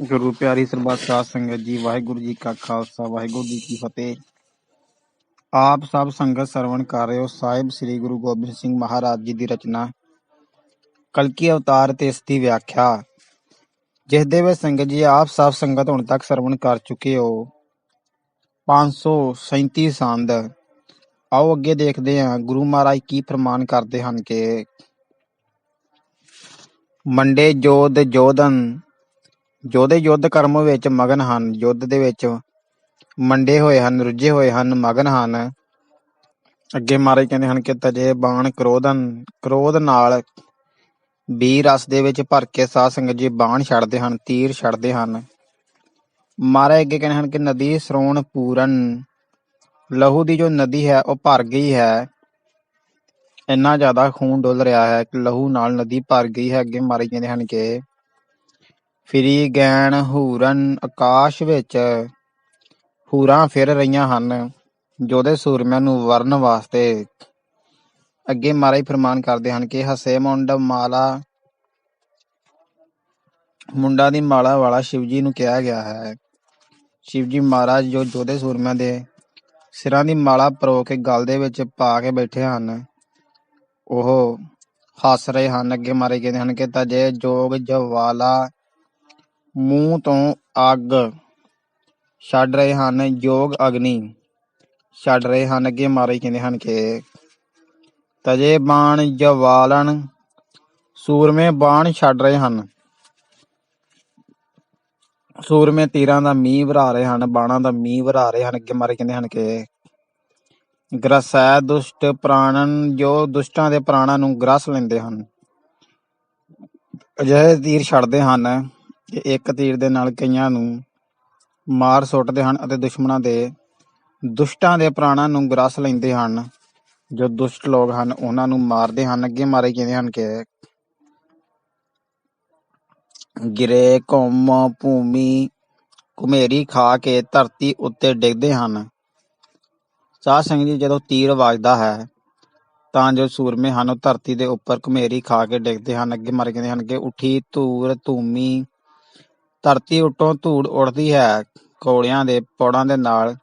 ਗੁਰੂ ਪਿਆਰੀ ਸਰਬੱਤ ਸਾਧ ਸੰਗਤ ਜੀ, ਵਾਹਿਗੁਰੂ ਜੀ ਕਾ ਖਾਲਸਾ, ਵਾਹਿਗੁਰੂ ਜੀ ਕੀ ਫਤਿਹ। ਆਪ ਸਭ ਸੰਗਤ ਸਰਵਣ ਕਰ ਰਹੇ ਹੋ, ਸਾਹਿਬ ਸ੍ਰੀ ਗੁਰੂ ਗੋਬਿੰਦ ਸਿੰਘ ਮਹਾਰਾਜ ਜੀ ਦੀ ਰਚਨਾ। ਕਲਕੀ ਅਵਤਾਰ ਤੇ ਇਸ ਦੀ ਵਿਆਖਿਆ। ਜਿਸ ਦੇ ਵਿੱਚ ਸੰਗਤ ਜੀ ਆਪ ਸਭ ਸੰਗਤ ਹੁਣ ਤੱਕ ਸਰਵਣ ਕਰ ਚੁੱਕੇ ਹੋ। 537 ਸੰਦ। ਆਓ ਅੱਗੇ ਦੇਖਦੇ ਹਾਂ, ਗੁਰੂ ਮਹਾਰਾਜ ਕੀ ਫਰਮਾਨ ਕਰਦੇ ਹਨ ਕਿ, ਮੰਡੇ ਜੋਧ ਜੋਧਨ ਯੋਧੇ ਯੁੱਧ ਕਰਮ ਵਿੱਚ ਮਗਨ ਹਨ, ਯੁੱਧ ਦੇ ਵਿੱਚ ਮੰਡੇ ਹੋਏ ਹਨ, ਰੁੱਝੇ ਹੋਏ ਹਨ, ਮਗਨ ਹਨ। ਅੱਗੇ ਮਹਾਰਾਜ ਕਹਿੰਦੇ ਹਨ ਕਿ ਤਜੇ ਬਾਣ ਕ੍ਰੋਧਨ, ਕ੍ਰੋਧ ਨਾਲ ਵੀ ਰਸ ਦੇ ਵਿੱਚ ਭਰ ਕੇ ਸਾਧ ਸੰਗਤ ਜੀ ਬਾਣ ਛੱਡਦੇ ਹਨ, ਤੀਰ ਛੱਡਦੇ ਹਨ। ਮਹਾਰਾਜ ਅੱਗੇ ਕਹਿੰਦੇ ਹਨ ਕਿ ਨਦੀ ਸਰੋਣ ਪੂਰਨ, ਲਹੂ ਦੀ ਜੋ ਨਦੀ ਹੈ ਉਹ ਭਰ ਗਈ ਹੈ। ਇੰਨਾ ਜ਼ਿਆਦਾ ਖੂਨ ਡੁੱਲ ਰਿਹਾ ਹੈ ਕਿ ਲਹੂ ਨਾਲ ਨਦੀ ਭਰ ਗਈ ਹੈ। ਅੱਗੇ ਮਹਾਰਾਜ ਕਹਿੰਦੇ ਹਨ ਕਿ ਫਿਰੀ ਗੈਣ ਹੂਰਨ ਆਕਾਸ਼ ਵਿੱਚ। ਹੂਰਾਂ ਫਿਰ ਰਹੀਆਂ ਹਨ, ਜੋਧੇ ਸੂਰਮਿਆਂ ਨੂੰ ਵਰਨ ਵਾਸਤੇ। ਅੱਗੇ ਮਹਾਰਾਜ ਫਰਮਾਨ ਕਰਦੇ ਹਨ ਕਿ ਹਸੇ ਮੁੰਡ ਮਾਲਾ, ਮੁੰਡਾ ਦੀ ਮਾਲਾ ਵਾਲਾ ਸ਼ਿਵਜੀ ਨੂੰ ਕਿਹਾ ਗਿਆ ਹੈ। ਸ਼ਿਵਜੀ ਮਹਾਰਾਜ ਜੋ ਜੋਦੇ ਸੂਰਮਿਆਂ ਦੇ ਸਿਰਾਂ ਦੀ ਮਾਲਾ ਪਰੋ ਕੇ ਗਲ ਦੇ ਵਿੱਚ ਪਾ ਕੇ ਬੈਠੇ ਹਨ, ਉਹ ਹੱਸ ਰਹੇ ਹਨ। ਅੱਗੇ ਮਾਰੇ ਕਹਿੰਦੇ ਹਨ ਕਿ ਤਜੇ ਜੋਗ ਜਵਾਲਾ ਮੂੰਹ ਤੋਂ ਅੱਗ। ਛੱਡ ਰਹੇ ਹਨ ਯੋਗ ਅਗਨੀ। ਛੱਡ ਰਹੇ ਹਨ ਅੱਗੇ ਮਾਰੇ ਕਹਿੰਦੇ ਹਨ ਕਿ ਤਜੇ ਬਾਣ ਜਵਾਲਨ ਸੂਰਮੇ ਬਾਣ ਛੱਡ ਰਹੇ ਹਨ। ਸੂਰਮੇ ਤੀਰਾਂ ਦਾ ਮੀਂਹ ਵਰਾ ਰਹੇ ਹਨ, ਬਾਣਾਂ ਦਾ ਮੀਂਹ ਵਰਾ ਰਹੇ ਹਨ। ਅੱਗੇ ਮਾਰੇ ਕਹਿੰਦੇ ਹਨ ਕਿ ਗ੍ਰਸੈ ਦੁਸ਼ਟ ਪ੍ਰਾਣਨ, ਜੋ ਦੁਸ਼ਟਾਂ ਦੇ ਪ੍ਰਾਣਾਂ ਨੂੰ ਗ੍ਰਸ ਲੈਂਦੇ ਹਨ। ਅਜਿਹੇ ਤੀਰ ਛੱਡਦੇ ਹਨ। ਕਿ ਇੱਕ ਤੀਰ ਦੇ ਨਾਲ ਕਈਆਂ ਨੂੰ ਮਾਰ ਸੁੱਟਦੇ ਹਨ ਅਤੇ ਦੁਸ਼ਮਣਾਂ ਦੇ, ਦੁਸ਼ਟਾਂ ਦੇ ਪ੍ਰਾਣਾਂ ਨੂੰ ਗ੍ਰਸ ਲੈਂਦੇ ਹਨ। ਜੋ ਦੁਸ਼ਟ ਲੋਕ ਹਨ, ਉਹਨਾਂ ਨੂੰ ਮਾਰਦੇ ਹਨ। ਅੱਗੇ ਮਾਰੇ ਕਹਿੰਦੇ ਹਨ ਕਿ ਗਿਰੇ ਕੌਮ ਭੂਮੀ, ਘੁਮੇਰੀ ਖਾ ਕੇ ਧਰਤੀ ਉੱਤੇ ਡਿੱਗਦੇ ਹਨ। ਸਾਧ ਸੰਗਤ ਜੀ, ਜਦੋਂ ਤੀਰ ਵੱਜਦਾ ਹੈ, ਤਾਂ ਜੋ ਸੂਰਮੇ ਹਨ, ਉਹ ਧਰਤੀ ਦੇ ਉੱਪਰ ਘੁਮੇਰੀ ਖਾ ਕੇ ਡਿੱਗਦੇ ਹਨ। ਅੱਗੇ ਮਾਰੇ ਕਹਿੰਦੇ ਹਨ ਕਿ ਉਠੀ ਧੂਰ ਧੂਮੀ ਧਰਤੀ ਉੱਤੋਂ ਧੂੜ ਉੱਠਦੀ ਹੈ, ਘੋੜਿਆਂ ਦੇ ਪੌੜਾਂ ਦੇ ਨਾਲ।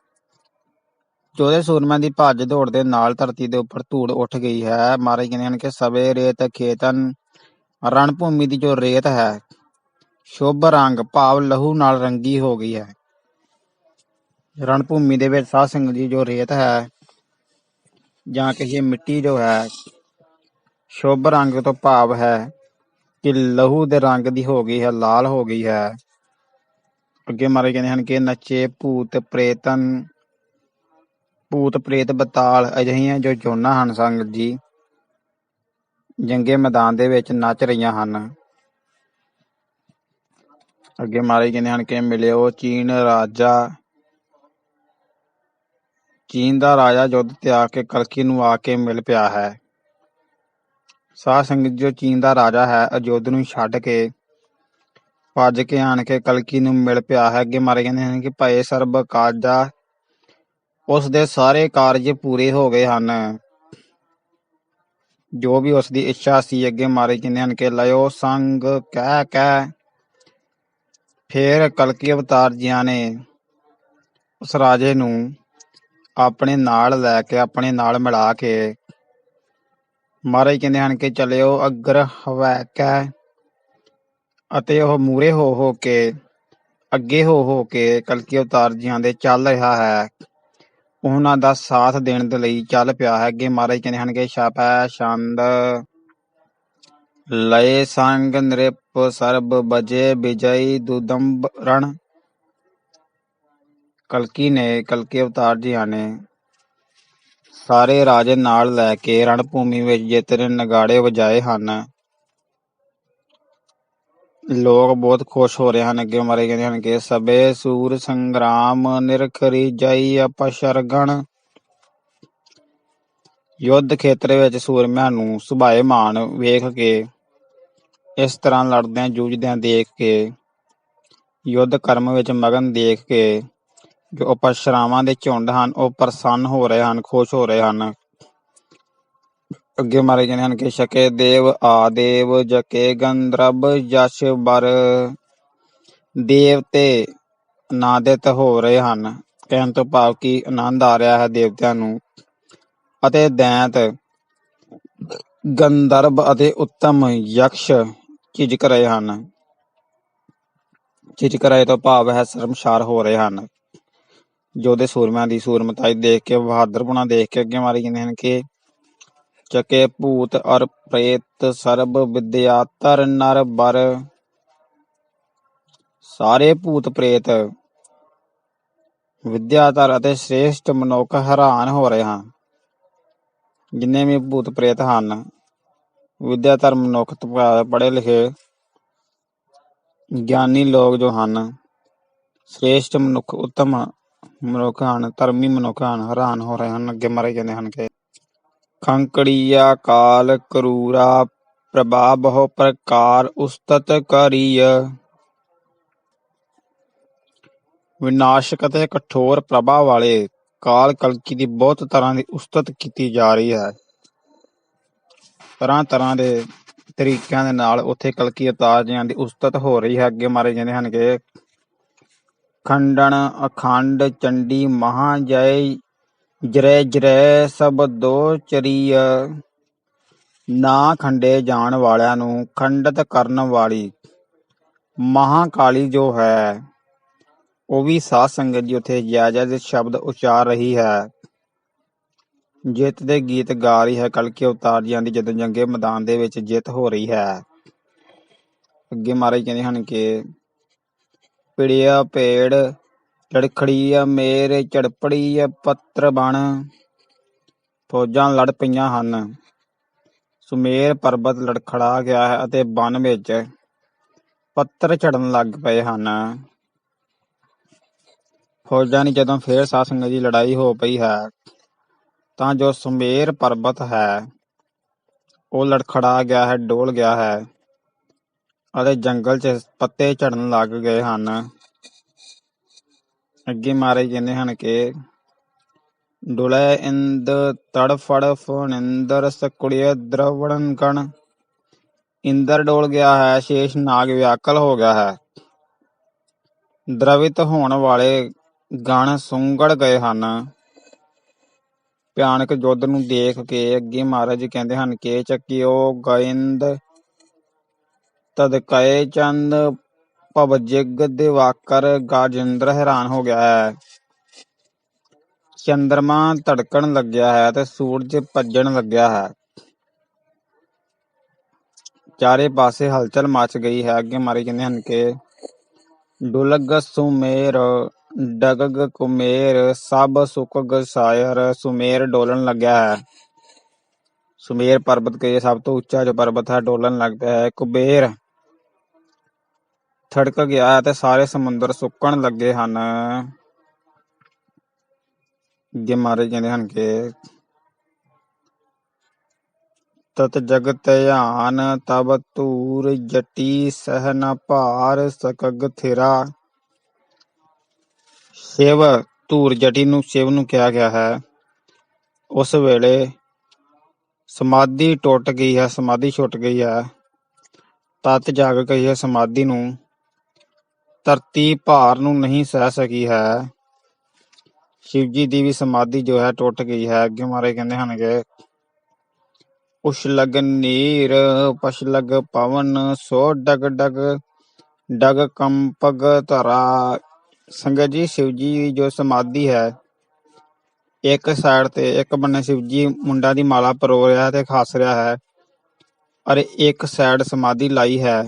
ਜੋਦੇ ਸੂਰਮਿਆਂ ਦੀ ਭੱਜ ਦੌੜ ਦੇ ਨਾਲ ਧਰਤੀ ਦੇ ਉੱਪਰ ਧੂੜ ਉੱਠ ਗਈ ਹੈ। ਮਹਾਰਾਜ ਕਹਿੰਦੇ ਹਨ ਕਿ ਸਵੇ ਰੇਤ ਖੇਤਨ ਰਣ ਭੂਮੀ ਦੀ ਜੋ ਰੇਤ ਹੈ, ਸ਼ੁਭ ਰੰਗ ਭਾਵ ਲਹੂ ਨਾਲ ਰੰਗੀ ਹੋ ਗਈ ਹੈ। ਰਣ ਭੂਮੀ ਦੇ ਵਿੱਚ ਸਾਧ ਸੰਗਤ ਜੀ ਜੋ ਰੇਤ ਹੈ, ਜਾਂ ਕਿਸੇ ਮਿੱਟੀ ਜੋ ਹੈ, ਸ਼ੁਭ ਰੰਗ ਤੋਂ ਭਾਵ ਹੈ ਕਿ ਲਹੂ ਦੇ ਰੰਗ ਦੀ ਹੋ ਗਈ ਹੈ, ਲਾਲ ਹੋ ਗਈ ਹੈ। ਅੱਗੇ ਮਾਰੇ ਕਹਿੰਦੇ ਹਨ ਕਿ ਨੱਚੇ ਭੂਤ ਪ੍ਰੇਤਨ, ਭੂਤ ਪ੍ਰੇਤ ਬਤਾਲ, ਅਜਿਹੀਆਂ ਜੋ ਜੋਨਾਂ ਹਨ ਸੰਗਤ ਜੀ, ਜੰਗੇ ਮੈਦਾਨ ਦੇ ਵਿੱਚ ਨੱਚ ਰਹੀਆਂ ਹਨ। ਅੱਗੇ ਮਾਰੇ ਕਹਿੰਦੇ ਹਨ ਕਿ ਮਿਲਿਓ ਚੀਨ ਰਾਜਾ, ਚੀਨ ਦਾ ਰਾਜਾ ਯੁੱਧ ਤਿਆਗ ਕੇ ਕਲਕੀ ਨੂੰ ਆ ਕੇ ਮਿਲ ਪਿਆ ਹੈ। ਸਾਧ ਸੰਗਤ ਜੋ ਚੀਨ ਦਾ ਰਾਜਾ ਹੈ ਅਯੁੱਧ ਨੂੰ ਛੱਡ ਕੇ ਭੱਜ ਕੇ ਆਣ ਕੇ ਕਲਕੀ ਨੂੰ ਮਿਲ ਪਿਆ ਹੈ ਅੱਗੇ ਮਾਰੇ ਕਹਿੰਦੇ ਹਨ ਕਿ ਭਏ ਸਰਬ ਕਾਜਾ। ਉਸ ਦੇ ਸਾਰੇ ਕਾਰਜ ਪੂਰੇ ਹੋ ਗਏ ਹਨ। ਜੋ ਵੀ ਉਸ ਦੀ ਇੱਛਾ ਸੀ ਅੱਗੇ ਮਾਰੇ ਕਹਿੰਦੇ ਹਨ ਕਿ ਲਯੋ ਸੰਗ ਕਹਿ ਕਹਿ। ਫੇਰ ਕਲਕੀ ਅਵਤਾਰ ਜੀਆਂ ਨੇ ਉਸ ਰਾਜੇ ਨੂੰ ਆਪਣੇ ਨਾਲ ਲੈ ਕੇ, ਆਪਣੇ ਨਾਲ ਮਿਲਾ ਕੇ ਮਹਾਰਾਜ ਕਹਿੰਦੇ ਹਨ ਕਿ ਚਲਿਓ ਅਗਰ ਹਵੈ ਹਵੈਕੈ ਅਤੇ ਉਹ ਮੂਹਰੇ ਹੋ ਹੋ ਕੇ, ਅੱਗੇ ਹੋ ਹੋ ਕੇ ਕਲਕੀ ਅਵਤਾਰ ਜੀਆਂ ਦੇ ਚੱਲ ਰਿਹਾ ਹੈ। ਉਹਨਾਂ ਦਾ ਸਾਥ ਦੇਣ ਦੇ ਲਈ ਚੱਲ ਪਿਆ ਹੈ। ਅੱਗੇ ਮਹਾਰਾਜ ਕਹਿੰਦੇ ਹਨ ਕਿ ਛਾਪੈ ਛੰਦ। ਲਏ ਸੰਗ ਨ੍ਰਿਪ ਸਰਬ ਬਜੇ ਵਿਜਈ ਦੁਦੰਬ ਰਣ। ਕਲਕੀ ਨੇ ਕਲਕੀ ਅਵਤਾਰ ਜੀਆਂ ਨੇ ਸਾਰੇ ਰਾਜੇ ਨਾਲ ਲੈ ਕੇ ਰਣ ਭੂਮੀ ਵਿੱਚ ਜਿੱਤ ਦੇ ਨਗਾੜੇ ਵਜਾਏ ਹਨ। ਲੋਕ ਬਹੁਤ ਖੁਸ਼ ਹੋ ਰਹੇ ਹਨ, ਅੱਗੇ ਮਾਰੇ ਕਹਿੰਦੇ ਹਨ ਕਿ ਸਭੇ ਸੂਰ ਸੰਗਰਾਮ ਨਿਰਖਰੀ ਜਈ ਅਪਸ਼ਰਗਣ ਯੁੱਧ ਖੇਤਰ ਵਿੱਚ ਸੂਰਮਿਆਂ ਨੂੰ ਸੁਭਾਏ ਮਾਨ ਵੇਖ ਕੇ, ਇਸ ਤਰ੍ਹਾਂ ਲੜਦਿਆਂ ਜੂਝਦਿਆਂ ਦੇਖ ਕੇ, ਯੁੱਧ ਕਰਮ ਵਿੱਚ ਮਗਨ ਦੇਖ ਕੇ, ਜੋ ਅਪਸ਼ਰਾਵਾਂ ਦੇ ਝੁੰਡ ਹਨ, ਉਹ ਪ੍ਰਸੰਨ ਹੋ ਰਹੇ ਹਨ, ਖੁਸ਼ ਹੋ ਰਹੇ ਹਨ। ਅੱਗੇ ਮਾਰੇ ਜਾਂਦੇ ਹਨ ਕਿ ਸ਼ਕੇ ਦੇਵ ਆਦੇਵ ਜਕੇ ਗੰਧਰਬ ਯਸ਼ ਬਰ। ਦੇਵਤੇ ਆਨੰਦਿਤ ਹੋ ਰਹੇ ਹਨ। ਕਹਿਣ ਤੋਂ ਭਾਵ ਕਿ ਆਨੰਦ ਆ ਰਿਹਾ ਹੈ ਦੇਵਤਿਆਂ ਨੂੰ। ਅਤੇ ਦੈਂਤ ਗੰਧਰਵ ਅਤੇ ਉੱਤਮ ਯਕਸ਼ ਝਿਜਕ ਰਹੇ ਹਨ। ਝਿਜਕ ਰਹੇ ਤੋਂ ਭਾਵ ਹੈ ਸ਼ਰਮਸ਼ਾਰ ਹੋ ਰਹੇ ਹਨ। ਜੋਧੇ ਸੂਰਮਿਆਂ ਦੀ ਸੂਰਮਤਾਈ ਦੇਖ ਕੇ ਬਹਾਦਰਪੁਣਾ ਦੇਖ ਕੇ ਅੱਗੇ ਮਾਰੀ ਜਾਂਦੇ ਹਨ ਕਿ ਚਕੇ ਭੂਤ ਅਰ ਪ੍ਰੇਤ ਸਰਬ ਵਿਦਿਆਤਰ ਨਰ ਬਰ ਸਾਰੇ ਭੂਤ ਪ੍ਰੇਤ ਵਿਦਿਆਧਰ ਅਤੇ ਸ੍ਰੇਸ਼ਟ ਮਨੁੱਖ ਹੈਰਾਨ ਹੋ ਰਹੇ ਹਨ ਜਿੰਨੇ ਵੀ ਭੂਤ ਪ੍ਰੇਤ ਹਨ ਵਿਦਿਆਧਰ ਮਨੁੱਖ ਪੜ੍ਹੇ ਲਿਖੇ ਗਿਆਨੀ ਲੋਕ ਜੋ ਹਨ ਸ੍ਰੇਸ਼ਟ ਮਨੁੱਖ ਉੱਤਮ ਮਨੁੱਖ ਹਨ ਧਰਮੀ ਮਨੁੱਖ ਹਨ ਹੈਰਾਨ ਹੋ ਰਹੇ ਹਨ ਅੱਗੇ ਮਾਰੇ ਜਾਂਦੇ ਹਨ ਕਿ ਖੰਕੜੀਆ ਕਾਲ ਕਰੂਰਾ ਪ੍ਰਭਾ ਬਹੁ ਪ੍ਰਕਾਰ ਉਸਤਤ ਕਰੀਯ ਵਿਨਾਸ਼ਕ ਅਤੇ ਕਠੋਰ ਪ੍ਰਭਾਵ ਵਾਲੇ ਕਾਲ ਕਲਕੀ ਦੀ ਬਹੁਤ ਤਰ੍ਹਾਂ ਦੀ ਉਸਤਤ ਕੀਤੀ ਜਾ ਰਹੀ ਹੈ। ਤਰ੍ਹਾਂ ਤਰ੍ਹਾਂ ਦੇ ਤਰੀਕਿਆਂ ਦੇ ਨਾਲ ਉੱਥੇ ਕਲਕੀ ਅਵਤਾਰ ਦੀ ਉਸਤਤ ਹੋ ਰਹੀ ਹੈ। ਅੱਗੇ ਮਾਰੇ ਜਾਂਦੇ ਹਨ ਕਿ ਖੰਡਨ, ਅਖੰਡ, ਚੰਡੀ ਮਹਾ ਜੈ ਜਰੈ ਜਰੈ ਸਭ ਦੋ ਚਰੀय ਨਾ ਖੰਡੇ ਜਾਣ ਵਾਲਿਆਂ ਨੂੰ ਖੰਡਤ ਕਰਨ ਵਾਲੀ ਮਹਾਕਾਲੀ ਜੋ ਹੈ, ਉਹ ਵੀ ਸਾਧ ਸੰਗਤ ਜੀ ਉੱਥੇ ਜਾਇਜ਼ ਸ਼ਬਦ ਉਚਾਰ ਰਹੀ ਹੈ। ਜਿੱਤ ਦੇ ਗੀਤ ਗਾ ਰਹੀ ਹੈ, ਕਲਕੀ ਅਵਤਾਰ ਜੀਆਂ ਦੀ ਜਦੋਂ ਜੰਗੇ ਮੈਦਾਨ ਦੇ ਵਿੱਚ ਜਿੱਤ ਹੋ ਰਹੀ ਹੈ। ਅੱਗੇ ਮਹਾਰਾਜ ਕਹਿੰਦੇ ਹਨ ਕਿ ਪਿੜਿਆ ਪੇੜ ਲੜਖੜੀ ਆ, ਮੇਰੇ ਝੜਪੜੀ ਪੱਤਰ ਬਣ। ਫੌਜਾਂ ਲੜ ਪਈਆਂ ਹਨ। ਸੁਮੇਰ ਪਰਬਤ ਲੜਖੜਾ ਗਿਆ ਹੈ ਅਤੇ ਬਨ ਵਿੱਚ ਪੱਤਰ ਝੜਨ ਲੱਗ ਪਏ ਹਨ। ਫੌਜਾਂ ਦੀ ਜਦੋਂ ਫੇਰ ਸਾਧ ਦੀ ਲੜਾਈ ਹੋ ਪਈ ਹੈ, ਤਾਂ ਜੋ ਸੁਮੇਰ ਪਰਬਤ ਹੈ, ਉਹ ਲੜਖੜਾ ਗਿਆ ਹੈ, ਡੋਲ ਗਿਆ ਹੈ ਅਤੇ ਜੰਗਲ 'ਚ ਪੱਤੇ ਝੜਨ ਲੱਗ ਗਏ ਹਨ। ਅੱਗੇ ਮਹਾਰਾਜ ਕਹਿੰਦੇ ਹਨ ਕਿ ਡੁਲੈ ਇੰਦ ਤੜਫੜ ਫੋਨਿੰਦਰ ਸਕੁੜਿਆ ਦਰਵੜਨ ਕਣ। ਇੰਦਰ ਡੋਲ ਗਿਆ ਹੈ, ਸ਼ੇਸ਼ ਨਾਗ ਵਿਆਕਲ ਹੋ ਗਿਆ ਹੈ। ਦ੍ਰਵਿਤ ਹੋਣ ਵਾਲੇ ਗਣ ਸੁੰਗੜ ਗਏ ਹਨ। ਭਿਆਨਕ ਯੁੱਧ ਨੂੰ ਦੇਖ ਕੇ ਅੱਗੇ ਮਹਾਰਾਜ ਕਹਿੰਦੇ ਹਨ ਕਿ ਚੱਕਿਓ ਗਇੰਦ, ਤਦ ਕਏ ਚੰਦ ਭਵ ਜਿਗ ਦਿਵਾਕਰ ਗਾਜਿੰਦਰ ਹੈਰਾਨ ਹੋ ਗਿਆ ਹੈ। ਚੰਦਰਮਾ ਧੜਕਣ ਲੱਗਿਆ ਹੈ ਤੇ ਸੂਰਜ ਭੱਜਣ ਲੱਗਿਆ ਹੈ। ਚਾਰੇ ਪਾਸੇ ਹਲਚਲ ਮਚ ਗਈ ਹੈ। ਅੱਗੇ ਮਾਰੇ ਕਹਿੰਦੇ ਹਨ ਕਿ, ਡੁਲਗ ਸੁਮੇਰ, ਡਗਗ ਕੁਮੇਰ, ਸਭ ਸੁਕਗ ਸਾਇਰ ਸੁਮੇਰ ਡੋਲਣ ਲੱਗਿਆ ਹੈ। ਸੁਮੇਰ ਪਰਬਤ ਕੇ ਸਭ ਤੋਂ ਉੱਚਾ ਜੋ ਪਰਬਤ ਹੈ, ਡੋਲਣ ਲੱਗ ਪਿਆ ਹੈ। ਕੁਬੇਰ ਥੜਕ ਗਿਆ ਤੇ ਸਾਰੇ ਸਮੁੰਦਰ ਸੁੱਕਣ ਲੱਗੇ ਹਨ। ਜੇ ਮਾਰੇ ਜਾਂਦੇ ਹਨ ਕਿ ਤਤ ਜਗਤ ਧਿਆਨ, ਤਬ ਤੂਰ ਜਟੀ ਸਹ ਨ ਭਾਰ, ਸਕਗ ਥਿਰਾ। ਸ਼ਿਵ ਧੂਰ ਜਟੀ ਨੂੰ ਸ਼ਿਵ ਨੂੰ ਕਿਹਾ ਗਿਆ ਹੈ। ਉਸ ਵੇਲੇ ਸਮਾਧੀ ਟੁੱਟ ਗਈ ਹੈ, ਸਮਾਧੀ ਛੁੱਟ ਗਈ ਹੈ। ਤਤ ਜਾਗ ਗਈ ਹੈ ਸਮਾਧੀ ਨੂੰ ਧਰਤੀ ਭਾਰ ਨੂੰ ਨਹੀਂ ਸਹਿ ਸਕੀ ਹੈ। ਸ਼ਿਵ ਜੀ ਦੀ ਵੀ ਸਮਾਧੀ ਜੋ ਹੈ ਟੁੱਟ ਗਈ ਹੈ। ਅੱਗੇ ਮਾਰੇ ਕਹਿੰਦੇ ਹਨ ਕਿ ਉਸ਼ਲਗ ਨੀਰ ਪਸ਼ਲਗ ਪਵਨ, ਸੋ ਡਗ ਡਗ ਡਗ ਕੰਪਗ ਧਰਾ। ਸੰਗਤ ਜੀ ਸ਼ਿਵ ਜੀ ਜੋ ਸਮਾਧੀ ਹੈ, ਇੱਕ ਸਾਈਡ ਤੇ ਇੱਕ ਬੰਨੇ ਸ਼ਿਵ ਜੀ ਮੁੰਡਾ ਦੀ ਮਾਲਾ ਪਰੋ ਰਿਹਾ ਤੇ ਖਾਸ ਰਿਹਾ ਹੈ। ਅਰੇ ਇੱਕ ਸਾਈਡ ਸਮਾਧੀ ਲਾਈ ਹੈ।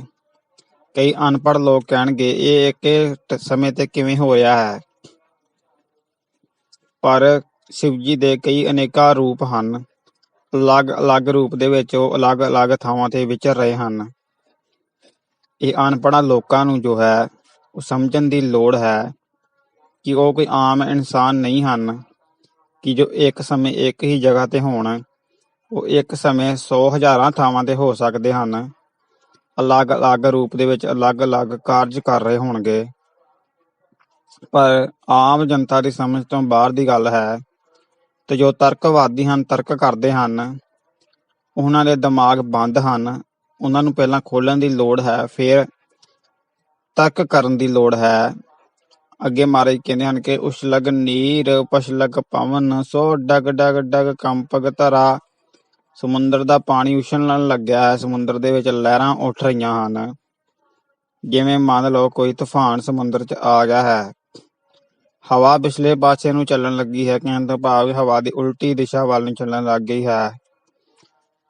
ਕਈ ਅਨਪੜ੍ਹ ਲੋਕ ਕਹਿਣਗੇ, ਇਹ ਇੱਕ ਸਮੇਂ ਤੇ ਕਿਵੇਂ ਹੋ ਰਿਹਾ ਹੈ? ਪਰ ਸ਼ਿਵਜੀ ਦੇ ਕਈ ਅਨੇਕਾਂ ਰੂਪ ਹਨ। ਅਲੱਗ-ਅਲੱਗ ਰੂਪ ਦੇ ਵਿੱਚ ਉਹ ਅਲੱਗ-ਅਲੱਗ ਥਾਵਾਂ ਤੇ ਵਿਚਰ ਰਹੇ ਹਨ। ਇਹ ਅਨਪੜ੍ਹਾਂ ਲੋਕਾਂ ਨੂੰ ਜੋ ਹੈ, ਉਹ ਸਮਝਣ ਦੀ ਲੋੜ ਹੈ ਕਿ ਉਹ ਕੋਈ ਆਮ ਇਨਸਾਨ ਨਹੀਂ ਹਨ, ਕਿ ਜੋ ਇੱਕ ਸਮੇਂ ਇੱਕ ਹੀ ਜਗ੍ਹਾ ਤੇ ਹੋਣ, ਉਹ ਇੱਕ ਸਮੇਂ 100 ਹਜ਼ਾਰਾਂ ਥਾਵਾਂ ਤੇ ਹੋ ਸਕਦੇ ਹਨ। ਅਲੱਗ-ਅਲੱਗ ਰੂਪ ਦੇ ਵਿੱਚ ਅਲੱਗ-ਅਲੱਗ ਕਾਰਜ ਕਰ ਰਹੇ ਹੋਣਗੇ। ਪਰ ਆਮ ਜਨਤਾ ਦੀ ਸਮਝ ਤੋਂ ਬਾਹਰ ਦੀ ਗੱਲ ਹੈ ਤੇ ਜੋ ਤਰਕਵਾਦੀ ਹਨ, ਤਰਕ ਕਰਦੇ ਹਨ, ਉਹਨਾਂ ਦੇ ਦਿਮਾਗ ਬੰਦ ਹਨ। ਉਹਨਾਂ ਨੂੰ ਪਹਿਲਾਂ ਖੋਲਣ ਦੀ ਲੋੜ ਹੈ, ਫਿਰ ਤਰਕ ਕਰਨ ਦੀ ਲੋੜ ਹੈ। ਅੱਗੇ ਮਹਾਰਾਜ ਕਹਿੰਦੇ ਹਨ ਕਿ ਉਛਲਗ ਨੀਰ, ਪਛਲਗ ਪਵਨ, ਸੋ ਡਗ ਡਗ ਡਗ, ਕੰਪਗ ਧਰਾ। ਸਮੁੰਦਰ ਦਾ ਪਾਣੀ ਉਛਲਣ ਲੱਗਿਆ ਹੈ। ਸਮੁੰਦਰ ਦੇ ਵਿੱਚ ਲਹਿਰਾਂ ਉੱਠ ਰਹੀਆਂ ਹਨ। ਜਿਵੇਂ ਮੰਨ ਲਓ ਕੋਈ ਤੂਫਾਨ ਸਮੁੰਦਰ 'ਚ ਆ ਗਿਆ ਹੈ। ਹਵਾ ਪਿਛਲੇ ਪਾਸੇ ਨੂੰ ਚੱਲਣ ਲੱਗੀ ਹੈ। ਕਹਿਣ ਦਾ ਭਾਵ ਹਵਾ ਦੀ ਉਲਟੀ ਦਿਸ਼ਾ ਵੱਲ ਨੂੰ ਚੱਲਣ ਲੱਗ ਗਈ ਹੈ।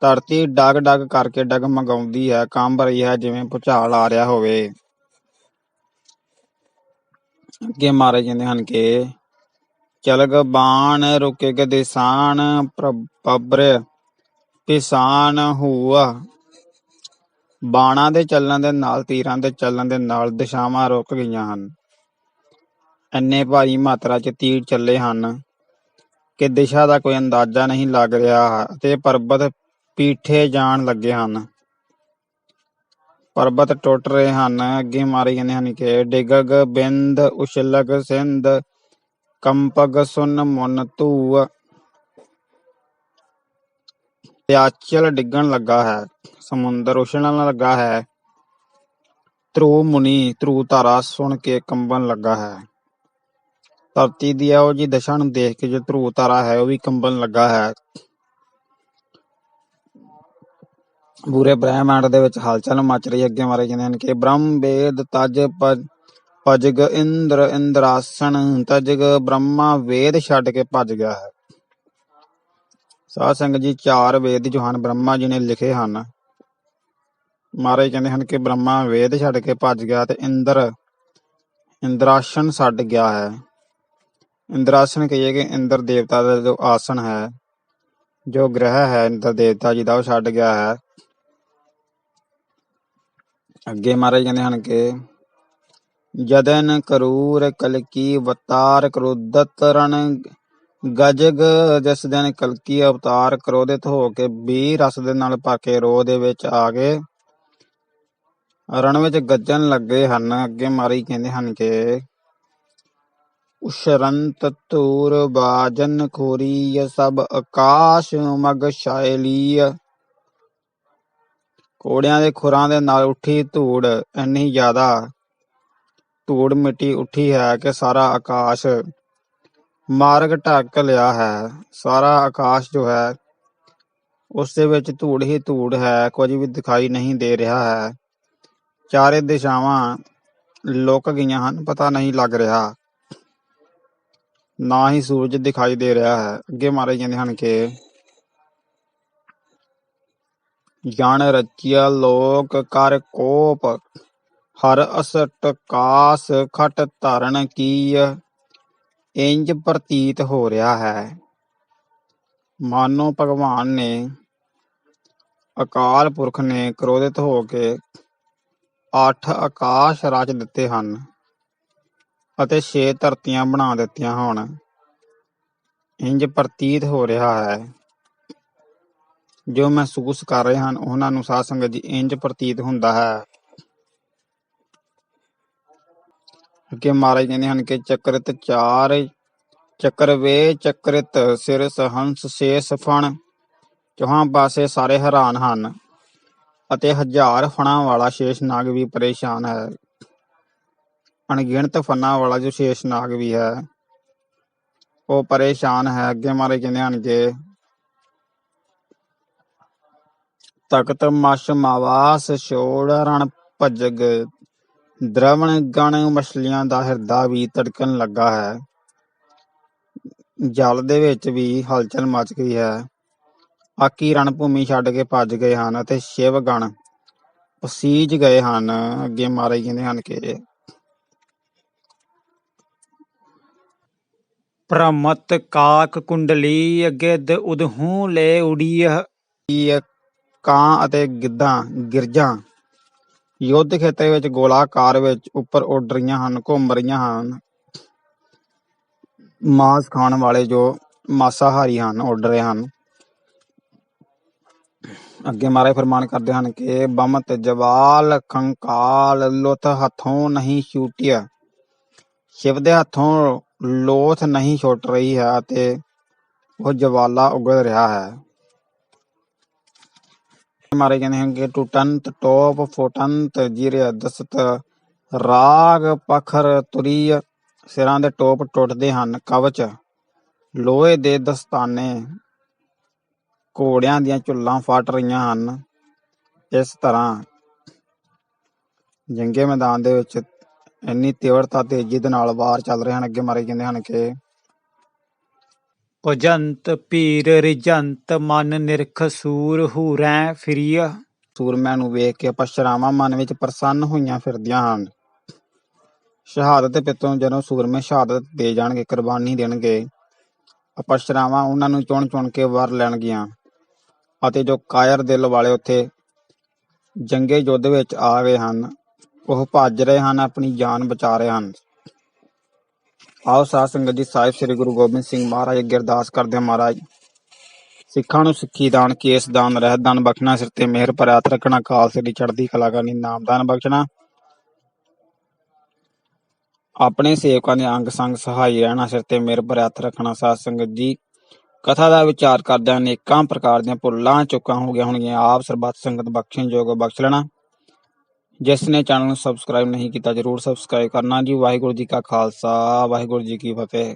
ਧਰਤੀ ਡਗ ਡਗ ਕਰਕੇ ਡਗਮਗਾਉਂਦੀ ਹੈ। ਕੰਬ ਰਹੀ ਹੈ ਜਿਵੇਂ ਭੁਚਾਲ ਆ ਰਿਹਾ ਹੋਵੇ। ਅੱਗੇ ਮਾਰੇ ਜਾਂਦੇ ਹਨ ਕਿ ਚਲਗ ਬਾਣ ਰੁਕੇ ਗਦਿਸਾਨ ਪ੍ਰਬਰ ਪਿਸਾਨ ਹੁਆ। ਬਾਣਾਂ ਦੇ ਚੱਲਣ ਦੇ ਨਾਲ, ਤੀਰਾਂ ਦੇ ਚੱਲਣ ਦੇ ਨਾਲ ਦਿਸ਼ਾਵਾਂ ਰੁਕ ਗਈਆਂ ਹਨ। ਇੰਨੇ ਭਾਰੀ ਮਾਤਰਾ 'ਚ ਤੀਰ ਚੱਲੇ ਹਨ ਕਿ ਦਿਸ਼ਾ ਦਾ ਕੋਈ ਅੰਦਾਜ਼ਾ ਨਹੀਂ ਲੱਗ ਰਿਹਾ ਤੇ ਪਰਬਤ ਪੀਠੇ ਜਾਣ ਲੱਗੇ ਹਨ। ਪਰਬਤ ਟੁੱਟ ਰਹੇ ਹਨ। ਅੱਗੇ ਮਾਰੇ ਜਾਂਦੇ ਹਨ ਕਿ ਡਿਗਗ ਬਿੰਦ, ਉਛਲਗ ਸਿੰਧ, ਕੰਪਗ ਸੁਨ ਮੁਨ ਧੂ ਪਿਆਚਲ ਡਿੱਗਣ ਲੱਗਾ ਹੈ, ਸਮੁੰਦਰ ਉਛਲਣ ਲੱਗਾ ਹੈ। ਧਰੂ ਮੁਨੀ, ਧਰੂ ਧਾਰਾ ਸੁਣ ਕੇ ਕੰਬਣ ਲੱਗਾ ਹੈ। ਧਰਤੀ ਦੀ ਇਹੋ ਜੀ ਦਸ਼ਾ ਨੂੰ ਦੇਖ ਕੇ ਜੋ ਧਰੂ ਧਾਰਾ ਹੈ, ਉਹ ਵੀ ਕੰਬਣ ਲੱਗਾ ਹੈ। ਪੂਰੇ ਬ੍ਰਹਿਮੰਡ ਦੇ ਵਿੱਚ ਹਲਚਲ ਮਚ ਰਹੀ ਹੈ ਅੱਗੇ ਮਾਰੇ ਕਹਿੰਦੇ ਹਨ ਕਿ ਬ੍ਰਹਮ ਵੇਦ ਤਜ ਭਜਗ ਇੰਦਰ, ਇੰਦਰਾਸਣ ਤਜਗ ਬ੍ਰਹਮਾ ਵੇਦ ਛੱਡ ਕੇ ਭੱਜ ਗਿਆ ਹੈ। ਸਾਧ ਸੰਗਤ ਜੀ, ਚਾਰ ਵੇਦ ਜੋ ਹਨ ਬ੍ਰਹਮਾ ਜੀ ਨੇ ਲਿਖੇ ਹਨ। ਮਹਾਰਾਜ ਕਹਿੰਦੇ ਹਨ ਕਿ ਬ੍ਰਹਮਾ ਵੇਦ ਛੱਡ ਕੇ ਭੱਜ ਗਿਆ ਤੇ ਇੰਦਰ ਇੰਦਰਾਸਣ ਛੱਡ ਗਿਆ ਹੈ। ਇੰਦਰਾਸਣ ਕਹੀਏ ਕਿ ਇੰਦਰ ਦੇਵਤਾ ਦਾ ਜੋ ਆਸਣ ਹੈ, ਜੋ ਗ੍ਰਹਿ ਹੈ, ਇੰਦਰ ਦੇਵਤਾ ਜੀ ਦਾ ਉਹ ਛੱਡ ਗਿਆ ਹੈ। ਅੱਗੇ ਮਹਾਰਾਜ ਕਹਿੰਦੇ ਹਨ ਕਿ ਜਦਨ ਕਰੂਰ ਕਲਕੀ ਵਤਾਰ ਕ੍ਰੋਧਤ ਰਣ ਗਜਗ ਜਿਸ ਦਿਨ ਕਲਕੀ ਅਵਤਾਰ ਕ੍ਰੋਧਿਤ ਹੋ ਕੇ 20 ਰਸ ਦੇ ਨਾਲ ਭਰ ਕੇ ਰੋਹ ਦੇ ਵਿੱਚ ਆ ਗਏ, ਰਣ ਵਿੱਚ ਗੱਜਣ ਲੱਗੇ ਹਨ, ਅੱਗੇ ਮਾਰੀ ਕਹਿੰਦੇ ਹਨ ਕਿ, ਉਸ਼ਰੰਤ ਧੂਰ ਬਾਜਨ ਖੋਰੀ ਸਭ ਆਕਾਸ਼ ਮਗ ਸ਼ਾਇਲੀ ਕੋੜਿਆਂ ਦੇ ਖੁਰਾਂ ਦੇ ਨਾਲ ਉੱਠੀ ਧੂੜ, ਇੰਨੀ ਜ਼ਿਆਦਾ ਧੂੜ ਮਿੱਟੀ ਉੱਠੀ ਹੈ ਕਿ ਸਾਰਾ ਆਕਾਸ਼ ਮਾਰਗ ਢੱਕ ਲਿਆ ਹੈ। ਸਾਰਾ ਆਕਾਸ਼ ਜੋ ਹੈ, ਉਸ ਦੇ ਵਿੱਚ ਧੂੜ ਹੀ ਧੂੜ ਹੈ, ਕੁਝ ਵੀ ਦਿਖਾਈ ਨਹੀਂ ਦੇ ਰਿਹਾ ਹੈ। ਚਾਰੇ ਦਿਸ਼ਾਵਾਂ ਲੁਕ ਗਈਆਂ ਹਨ, ਪਤਾ ਨਹੀਂ ਲੱਗ ਰਿਹਾ। ਨਾ ਹੀ ਸੂਰਜ ਦਿਖਾਈ ਦੇ ਰਿਹਾ ਹੈ। ਅੱਗੇ ਮਾਰੇ ਜਾਂਦੇ ਹਨ ਕਿ ਜਨ ਰਚਿਆ ਲੋਕ ਕਰ ਕੋਪ, ਹਰ ਅਸਟ ਕਾਸ ਖਟ ਧਰਨ ਕੀ ਇੰਜ ਪ੍ਰਤੀਤ ਹੋ ਰਿਹਾ ਹੈ। ਮਾਨੋ ਭਗਵਾਨ ਨੇ ਅਕਾਲ ਪੁਰਖ ਨੇ ਕ੍ਰੋਧਿਤ ਹੋ ਕੇ ਅੱਠ ਆਕਾਸ਼ ਰਚ ਦਿੱਤੇ ਹਨ ਅਤੇ ਛੇ ਧਰਤੀਆਂ ਬਣਾ ਦਿੱਤੀਆਂ ਹੁਣ। ਇੰਜ ਪ੍ਰਤੀਤ ਹੋ ਰਿਹਾ ਹੈ। ਜੋ ਮਹਿਸੂਸ ਕਰ ਰਹੇ ਹਨ, ਉਹਨਾਂ ਨੂੰ ਸਾਧ ਸੰਗਤ ਜੀ ਇੰਜ ਪ੍ਰਤੀਤ ਹੁੰਦਾ ਹੈ। ਅੱਗੇ ਮਹਾਰਾਜ ਕਹਿੰਦੇ ਹਨ ਕਿ ਚੱਕਰਿਤ ਚਾਰ, ਚੱਕਰ ਵੇ, ਚੱਕਰਿਤ ਸਿਰ ਸਹੰਸ ਸ਼ੇਸ ਫਣ, ਚੌਹਾਂ ਪਾਸੇ ਸਾਰੇ ਹੈਰਾਨ ਹਨ ਅਤੇ ਹਜ਼ਾਰ ਫਣਾਂ ਵਾਲਾ ਸ਼ੇਸ਼ ਨਾਗ ਵੀ ਪਰੇਸ਼ਾਨ ਹੈ। ਅਣਗਿਣਤ ਫਨਾਂ ਵਾਲਾ ਜੋ ਸ਼ੇਸ਼ ਨਾਗ ਵੀ ਹੈ, ਉਹ ਪਰੇਸ਼ਾਨ ਹੈ। ਅੱਗੇ ਮਾਰੇ ਕਹਿੰਦੇ ਹਨ ਕਿ ਤਖਤ ਮਸ਼ ਮਾਵਾਸ ਛੋੜ ਰਣ ਭਜਗ ਦਰਵਣ ਗਣ ਮਛਲੀਆਂ ਦਾ ਹਿਰਦਾ ਵੀ ਧੜਕਣ ਲੱਗਾ ਹੈ। ਜਲ ਦੇ ਵਿੱਚ ਵੀ ਹਲਚਲ ਮਚ ਗਈ ਹੈ। ਆਕੀ ਰਣ ਭੂਮੀ ਛੱਡ ਕੇ ਭੱਜ ਗਏ ਹਨ ਅਤੇ ਸ਼ਿਵ ਗਣ ਪਸੀਜ ਗਏ ਹਨ। ਅੱਗੇ ਮਾਰੇ ਕਹਿੰਦੇ ਹਨ ਕਿ ਪ੍ਰਮਤ ਕਾਕ ਕੁੰਡਲੀ ਅੱਗੇ ਉਦਹੂ ਲੈ ਉਡੀਹ ਕਾਂ ਅਤੇ ਗਿੱਧਾਂ, ਗਿਰਜਾਂ ਯੁੱਧ ਖੇਤਰ ਵਿੱਚ ਗੋਲਾਕਾਰ ਵਿੱਚ ਉੱਪਰ ਉੱਡ ਰਹੀਆਂ ਹਨ, ਘੁੰਮ ਰਹੀਆਂ ਹਨ। ਮਾਸ ਖਾਣ ਵਾਲੇ ਜੋ ਮਾਸਾਹਾਰੀ ਹਨ, ਉੱਡ ਰਹੇ ਹਨ। ਅੱਗੇ ਮਾਰੇ ਫਰਮਾਨ ਕਰਦੇ ਹਨ ਕਿ ਬਮਤ ਜਵਾਲ ਖੰਕਾਲ ਲੋਥ ਹੱਥੋਂ ਨਹੀਂ ਛੂਟਿਆ। ਸ਼ਿਵ ਦੇ ਹੱਥੋਂ ਲੋਥ ਨਹੀਂ ਛੁੱਟ ਰਹੀ ਹੈ ਤੇ ਉਹ ਜਵਾਲਾ ਉਗਲ ਰਿਹਾ ਹੈ। ਮਾਰੇ ਕਹਿੰਦੇ ਹਨ ਕਿ ਟੁਟੰਤ ਫੋਟੰਤ ਜਿਰ ਦਸਤ, ਰਾਗ ਪਖਰ ਤੁਰੀ, ਸਿਰਾਂ ਦੇ ਟੋਪ ਟੁੱਟਦੇ ਹਨ ਕਵਚ, ਲੋਹੇ ਦੇ ਦਸਤਾਨੇ, ਘੋੜਿਆਂ ਦੀਆਂ ਝੁੱਲਾਂ ਫਟ ਰਹੀਆਂ ਹਨ। ਇਸ ਤਰ੍ਹਾਂ ਜੰਗੇ ਮੈਦਾਨ ਦੇ ਵਿੱਚ ਇੰਨੀ ਤੀਵਰਤਾ ਤੇਜ਼ੀ ਦੇ ਨਾਲ ਵਾਰ ਚੱਲ ਰਹੇ ਹਨ, ਅੱਗੇ ਮਾਰੇ ਜਾਂਦੇ ਹਨ ਕਿ ਭਜੰਤ ਪੀਰ ਰਿਜੰਤ ਮਨ ਨਿਰਖ ਸੂਰ ਹੂਰੈ ਫਿਰੀਆ ਸੂਰਮਿਆਂ ਨੂੰ ਵੇਖ ਕੇ ਪਛਰਾਵਾਂ ਮਨ ਵਿੱਚ ਪ੍ਰਸੰਨ ਹੋਈਆਂ ਫਿਰਦੀਆਂ ਹਨ। ਸ਼ਹਾਦਤ ਪਿੱਤੋਂ ਜਦੋਂ ਸੂਰਮੇ ਸ਼ਹਾਦਤ ਦੇ ਜਾਣਗੇ, ਕੁਰਬਾਨੀ ਦੇਣਗੇ ਅਪਸ਼ਰਾਵਾਂ ਉਹਨਾਂ ਨੂੰ ਚੁਣ ਚੁਣ ਕੇ ਵਰ ਲੈਣਗੀਆਂ। ਅਤੇ ਜੋ ਕਾਇਰ ਦਿਲ ਵਾਲੇ ਉੱਥੇ ਜੰਗੇ ਯੁੱਧ ਵਿੱਚ ਆ ਗਏ ਹਨ, ਉਹ ਭੱਜ ਰਹੇ ਹਨ, ਆਪਣੀ ਜਾਨ ਬਚਾ ਰਹੇ ਹਨ। ਆਓ ਸਾਧ ਸੰਗਤ ਜੀ, ਸਾਹਿਬ ਸ੍ਰੀ ਗੁਰੂ ਗੋਬਿੰਦ ਸਿੰਘ ਮਹਾਰਾਜ ਅੱਗੇ ਅਰਦਾਸ ਕਰਦੇ ਹਾਂ ਮਹਾਰਾਜ। ਸਿੱਖਾਂ ਨੂੰ ਸਿੱਖੀ ਦਾਨ, ਕੇਸ ਦਾਨ, ਰਹਿਤ ਦਾਨ, ਬਖਸ਼ਣਾ ਸਿਰ ਤੇ ਮਿਹਰ ਭਰਿਆ ਰੱਖਣਾ ਕਾਲ ਸ੍ਰੀ ਚੜ੍ਹਦੀ ਕਲਾ ਕਰਨੀ, ਨਾਮਦਾਨ ਬਖਸ਼ਣਾ। ਆਪਣੇ ਸੇਵਕਾਂ ਦੇ ਅੰਗ ਸੰਗ ਸਹਾਈ ਰਹਿਣਾ, ਸਿਰ ਤੇ ਮਿਹਰ ਭਰਿਆ ਹੱਥ ਰੱਖਣਾ, ਸਾਧ ਸੰਗਤ ਜੀ। ਕਥਾ ਦਾ ਵਿਚਾਰ ਕਰਦਿਆਂ ਅਨੇਕਾਂ ਪ੍ਰਕਾਰ ਦੀਆਂ ਭੁੱਲਾਂ, ਚੁੱਕਾਂ ਹੋ ਗਈਆਂ ਹੋਣਗੀਆਂ, ਆਪ ਸਰਬੱਤ ਸੰਗਤ ਬਖਸ਼ਣ ਯੋਗ ਬਖਸ਼ ਲੈਣਾ। ਜਿਸ ਨੇ ਚੈਨਲ ਨੂੰ ਸਬਸਕ੍ਰਾਈਬ ਨਹੀਂ ਕੀਤਾ, ਜਰੂਰ ਸਬਸਕ੍ਰਾਈਬ ਕਰਨਾ ਜੀ। ਵਾਹਿਗੁਰੂ ਜੀ ਕਾ ਖਾਲਸਾ, ਵਾਹਿਗੁਰੂ ਜੀ ਕੀ ਫਤਿਹ।